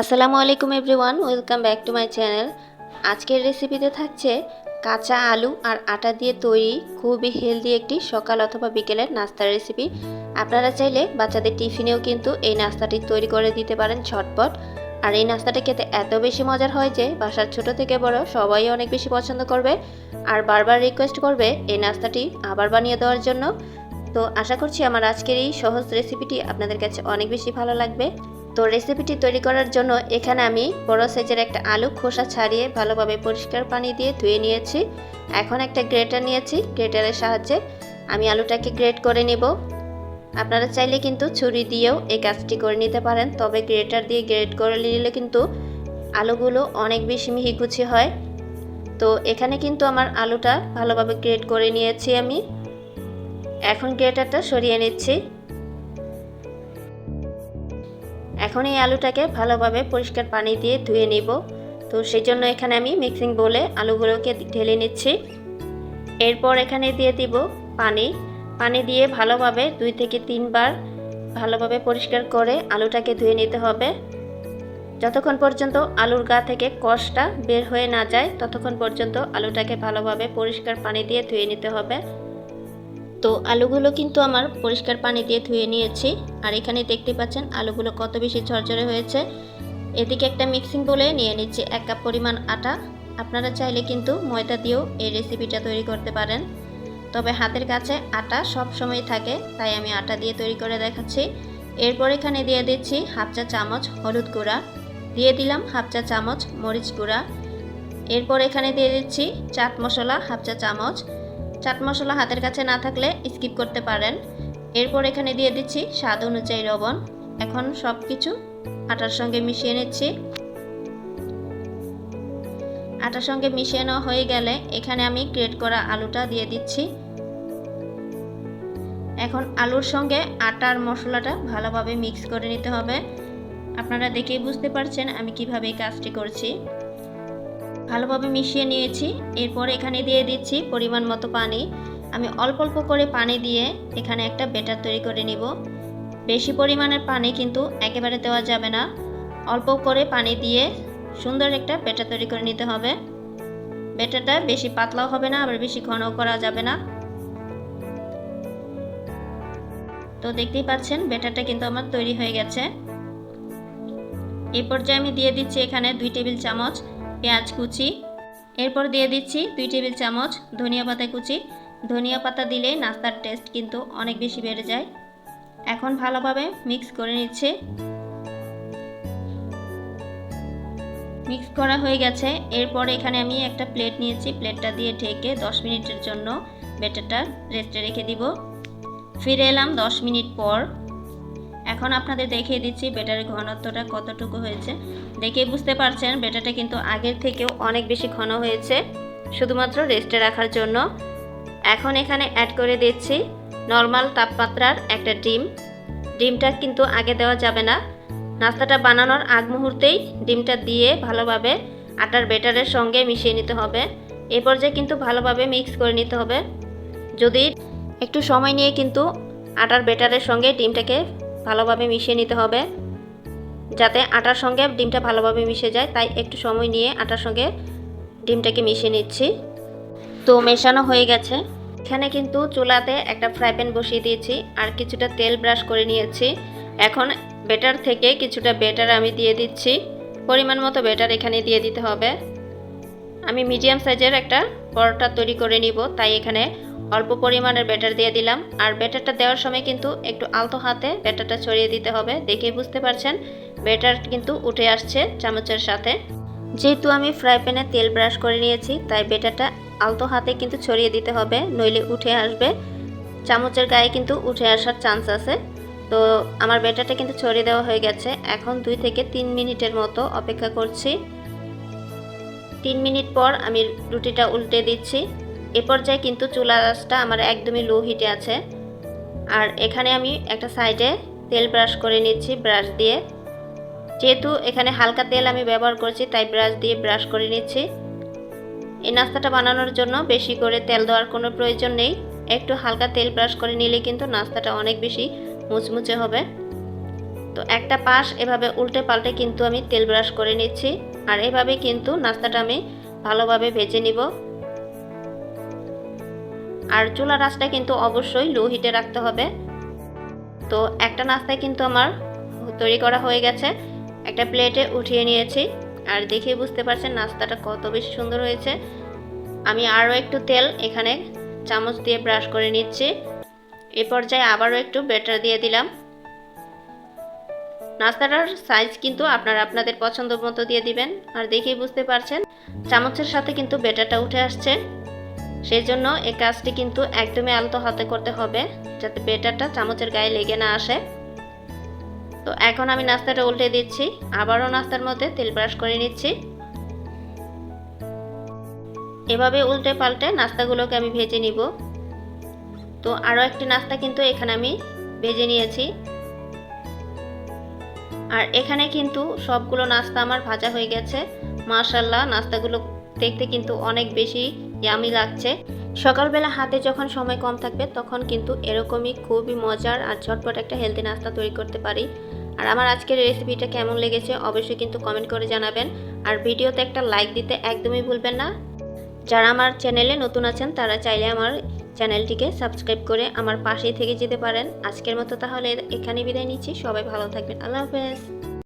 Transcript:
আসসালামু আলাইকুম everyone, welcome back to my channel. আজকের রেসিপিতে থাকছে কাঁচা আলু আর আটা দিয়ে তৈরি খুবই হেলদি একটি সকাল অথবা বিকেলের নাস্তার রেসিপি। আপনারা চাইলে বাচ্চাদের টিফিনেও কিন্তু এই নাস্তাটি তৈরি করে দিতে পারেন ঝটপট। আর এই নাস্তাটা খেতে এত বেশি মজার হয় যে বাসার ছোট থেকে বড় সবাই অনেক বেশি পছন্দ করবে। আর বারবার রিকোয়েস্ট করবে এই নাস্তাটি আবার বানিয়ে দেওয়ার জন্য। তো আশা করছি আমার আজকের এই সহজ রেসিপিটি আপনাদের কাছে অনেক বেশি ভালো লাগবে। তো রেসিপিটি তৈরি করার জন্য এখানে আমি বড় সাইজের একটা আলু খোসা ছাড়িয়ে ভালোভাবে পরিষ্কার পানি দিয়ে ধুয়ে নিয়েছি। এখন একটা গ্রেটার নিয়েছি। গ্রেটারের সাহায্যে আমি আলুটাকে গ্রেট করে নেব। আপনারা চাইলে কিন্তু ছুরি দিয়েও এই কাজটি করে নিতে পারেন, তবে গ্রেটার দিয়ে গ্রেট করে নিলে কিন্তু আলুগুলো অনেক বেশি মিহিকুচি হয়। তো এখানে কিন্তু আমার আলুটা ভালোভাবে গ্রেট করে নিয়েছি আমি। এখন গ্রেটারটা সরিয়ে নিচ্ছি। এখন এই আলুটাকে ভালোভাবে পরিষ্কার পানি দিয়ে ধুয়ে নেব। তো সেই জন্য এখানে আমি মিক্সিং বলে আলুগুলোকে ঢেলে নিচ্ছি। এরপর এখানে দিয়ে দিব পানি। পানি দিয়ে ভালোভাবে দুই থেকে তিনবার ভালোভাবে পরিষ্কার করে আলুটাকে ধুয়ে নিতে হবে। যতক্ষণ পর্যন্ত আলুর গা থেকে কষটা বের হয়ে না যায়, ততক্ষণ পর্যন্ত আলুটাকে ভালোভাবে পরিষ্কার পানি দিয়ে ধুয়ে নিতে হবে। তো আলুগুলো কিন্তু আমার পরিষ্কার পানি দিয়ে ধুয়ে নিয়েছি। আর এখানে দেখতে পাচ্ছেন আলুগুলো কত বেশি ঝরঝরে হয়েছে। এদিকে একটা মিক্সিং বলে নিয়ে নিচ্ছি এক কাপ পরিমাণ আটা। আপনারা চাইলে কিন্তু ময়দা দিয়েও এই রেসিপিটা তৈরি করতে পারেন। তবে হাতের কাছে আটা সব সময় থাকে, তাই আমি আটা দিয়ে তৈরি করে দেখাচ্ছি। এরপর এখানে দিয়ে দিচ্ছি হাফ চা চামচ হলুদ গুঁড়া। দিয়ে দিলাম হাফ চা চামচ মরিচ গুঁড়া। এরপর এখানে দিয়ে দিচ্ছি চাট মশলা হাফ চা চামচ। চাট মশলা হাতের কাছে না থাকলে স্কিপ করতে পারেন। এরপর এখানে দিয়ে দিচ্ছি স্বাদ অনুযায়ী লবণ। এখন সব কিছু আটার সঙ্গে মিশিয়ে নিচ্ছি। আটার সঙ্গে মিশিয়ে নেওয়া হয়ে গেলে এখানে আমি গ্রেট করা আলুটা দিয়ে দিচ্ছি। এখন আলুর সঙ্গে আটার মশলাটা ভালোভাবে মিক্স করে নিতে হবে। আপনারা দেখেই বুঝতে পারছেন আমি কীভাবে এই কাজটি করছি। ভালোভাবে মিশিয়ে নিয়েছি। এরপর এখানে দিয়ে দিচ্ছি পরিমাণ মতো পানি। আমি অল্প অল্প করে পানি দিয়ে এখানে একটা বেটার তৈরি করে নিব। বেশি পরিমাণের পানি কিন্তু একেবারে দেওয়া যাবে না। অল্প করে পানি দিয়ে সুন্দর একটা বেটার তৈরি করে নিতে হবে। বেটারটা বেশি পাতলাও হবে না, আবার বেশি ঘনও করা যাবে না। তো দেখতেই পাচ্ছেন, বেটারটা কিন্তু আমার তৈরি হয়ে গেছে। এই পর্যায়ে আমি দিয়ে দিচ্ছি এখানে দুই টেবিল চামচ পেঁয়াজ কুচি, এরপর দিয়ে দিচ্ছি দুই টেবিল চামচ ধনিয়া পাতা কুচি। ধনিয়া পাতা দিলে নাস্তার টেস্ট কিন্তু অনেক বেশি বেড়ে যায়। এখন ভালোভাবে মিক্স করে নিচ্ছে। মিক্স করা হয়ে গেছে। এরপর এখানে আমি একটা প্লেট নিয়েছি। প্লেটটা দিয়ে ঢেকে 10 মিনিটের জন্য বেটারটা রেস্টে রেখে দিব। ফিরে এলাম 10 মিনিট পর। এখন আপনাদের দেখিয়ে দিচ্ছি বেটারের ঘনত্বটা কতটুকু হয়েছে। দেখে বুঝতে পারছেন বেটারটা কিন্তু আগের থেকেও অনেক বেশি ঘন হয়েছে, শুধুমাত্র রেস্টে রাখার জন্য। এখন এখানে অ্যাড করে দিচ্ছি নর্মাল তাপমাত্রার একটা ডিম। ডিমটা কিন্তু আগে দেওয়া যাবে না। নাস্তাটা বানানোর আগ মুহূর্তেই ডিমটা দিয়ে ভালোভাবে আটার বেটারের সঙ্গে মিশিয়ে নিতে হবে। এ পর্যায়ে কিন্তু ভালোভাবে মিক্স করে নিতে হবে। যদি একটু সময় নিয়ে কিন্তু আটার বেটারের সঙ্গে ডিমটাকে ভালোভাবে মিশিয়ে নিতে হবে। যাতে আটার সঙ্গে ডিমটা ভালোভাবে মিশে যায়, তাই একটু সময় নিয়ে আটার সঙ্গে ডিমটাকে মিশিয়ে নিচ্ছি। তো মেশানো হয়ে গেছে। এখানে কিন্তু চুলাতে একটা ফ্রাই প্যান বসিয়ে দিয়েছি আর কিছুটা তেল ব্রাশ করে নিয়েছি। এখন বেটার থেকে কিছুটা বেটার আমি দিয়ে দিচ্ছি। পরিমাণ মতো বেটার এখানে দিয়ে দিতে হবে। আমি মিডিয়াম সাইজের একটা পরোটা তৈরি করে নিব, তাই এখানে অল্প পরিমাণের ব্যাটার দিয়ে দিলাম। আর ব্যাটারটা দেওয়ার সময় কিন্তু একটু আলতো হাতে ব্যাটারটা ছড়িয়ে দিতে হবে। দেখেই বুঝতে পারছেন, ব্যাটার কিন্তু উঠে আসছে চামচের সাথে। যেহেতু আমি ফ্রাই প্যানে তেল ব্রাশ করে নিয়েছি, তাই ব্যাটারটা আলতো হাতে কিন্তু ছড়িয়ে দিতে হবে, নইলে উঠে আসবে। চামচের গায়ে কিন্তু উঠে আসার চান্স আছে। তো আমার ব্যাটারটা কিন্তু ছড়িয়ে দেওয়া হয়ে গেছে। এখন দুই থেকে তিন মিনিটের মতো অপেক্ষা করছি। তিন মিনিট পর আমি রুটিটা উল্টে দিচ্ছি। এ পর্যায়ে কিন্তু চুলা আঁচটা আমার একদমই লো হিটে আছে। আর এখানে আমি একটা সাইডে তেল ব্রাশ করে নিচ্ছি ব্রাশ দিয়ে। যেহেতু এখানে হালকা তেল আমি ব্যবহার করছি, তাই ব্রাশ দিয়ে ব্রাশ করে নিচ্ছি। এই নাস্তাটা বানানোর জন্য বেশি করে তেল দেওয়ার কোনো প্রয়োজন নেই। একটু হালকা তেল ব্রাশ করে নিলে কিন্তু নাস্তাটা অনেক বেশি মুচমুচে হবে। তো একটা পাশ এভাবে উল্টে পাল্টে কিন্তু আমি তেল ব্রাশ করে নিচ্ছি। আর এভাবে কিন্তু নাস্তাটা আমি ভালোভাবে ভেজে নিব। আর চুলা রাসটা কিন্তু অবশ্যই লো হিটে রাখতে হবে। তো একটা নাস্তায় কিন্তু আমার তৈরি করা হয়ে গেছে। একটা প্লেটে উঠিয়ে নিয়েছি। আর দেখে বুঝতে পারছেন নাস্তাটা কত বেশি সুন্দর হয়েছে। আমি আরও একটু তেল এখানে চামচ দিয়ে ব্রাশ করে নিচ্ছি। এ পর্যায়ে আবারও একটু বেটার দিয়ে দিলাম। নাস্তাটার সাইজ কিন্তু আপনারা আপনাদের পছন্দ মতো দিয়ে দিবেন। আর দেখেই বুঝতে পারছেন, চামচের সাথে কিন্তু বেটারটা উঠে আসছে। সেই জন্য এই কাজটি কিন্তু একদমই আলতো হাতে করতে হবে, যাতে বেটারটা চামচের গায়ে লেগে না আসে। তো এখন আমি নাস্তাটা উল্টে দিচ্ছি, আবারও নাস্তার মধ্যে তেল ব্রাশ করে নিচ্ছি। এভাবে উল্টে পাল্টে নাস্তাগুলোকে আমি ভেজে নিব। তো আরও একটি নাস্তা কিন্তু এখানে আমি ভেজে নিয়েছি। আর এখানে কিন্তু সবগুলো নাস্তা আমার ভাজা হয়ে গেছে। মাশাল্লাহ, নাস্তাগুলো দেখতে কিন্তু অনেক বেশি ইয়ামি লাগছে। সকালবেলা হাতে যখন সময় কম থাকবে, তখন কিন্তু এরকমই খুবই মজার আর ঝটপট একটা হেলদি নাস্তা তৈরি করতে পারি। আর আমার আজকের রেসিপিটা কেমন লেগেছে অবশ্যই কিন্তু কমেন্ট করে জানাবেন। আর ভিডিওতে একটা লাইক দিতে একদমই ভুলবেন না। যারা আমার চ্যানেলে নতুন আছেন, তারা চাইলে আমার চ্যানেলটিকে সাবস্ক্রাইব করে আমার পাশেই থেকে যেতে পারেন। আজকের মতো তাহলে এখানে বিদায় নিচ্ছি। সবাই ভালো থাকবেন। আল্লাহ হাফেজ।